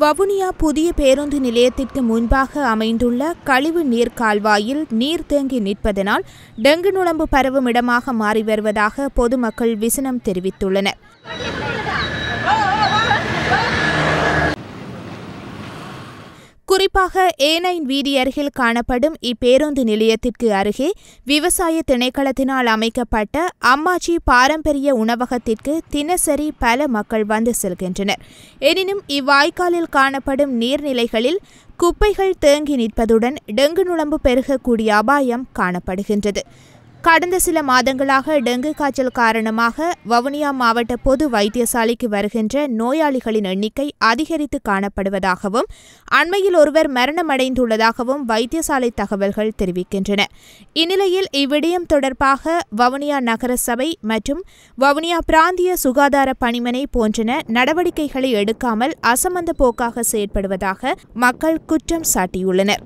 வவுனியா புதிய பேருந்து நிலையத்திற்கு முன்பாக அமைந்துள்ள கழிவு நீர் கால்வாயில் நீர் தேங்கி நிற்பதனால் டெங்கு நுழம்பு பரவும் இடமாக மாறி வருவதாக பொதுமக்கள் விசனம் தெரிவித்துள்ளனர். குறிப்பாக ஏனைன் வீதி அருகில் காணப்படும் இப்பேருந்து நிலையத்திற்கு அருகே விவசாய திணைக்களத்தினால் அமைக்கப்பட்ட அம்மாச்சி பாரம்பரிய உணவகத்திற்கு தினசரி பல மக்கள் வந்து செல்கின்றனர். எனினும் இவ்வாய்க்காலில் காணப்படும் நீர்நிலைகளில் குப்பைகள் தேங்கி நிற்பதுடன் டெங்கு நுழம்பு பெருகக்கூடிய அபாயம் காணப்படுகின்றது. கடந்த சில மாதங்களாக டெங்கு காய்ச்சல் காரணமாக வவுனியா மாவட்ட பொது வைத்தியசாலைக்கு வருகின்ற நோயாளிகளின் எண்ணிக்கை அதிகரித்து காணப்படுவதாகவும் அண்மையில் ஒருவர் மரணமடைந்துள்ளதாகவும் வைத்தியசாலை தகவல்கள் தெரிவிக்கின்றன. இந்நிலையில் இவ்விடயம் தொடர்பாக வவுனியா நகரசபை மற்றும் வவுனியா பிராந்திய சுகாதார பணிமனை போன்றன நடவடிக்கைகளை எடுக்காமல் அசமந்த போக்காக செயற்படுவதாக மக்கள் குற்றம் சாட்டியுள்ளனர்.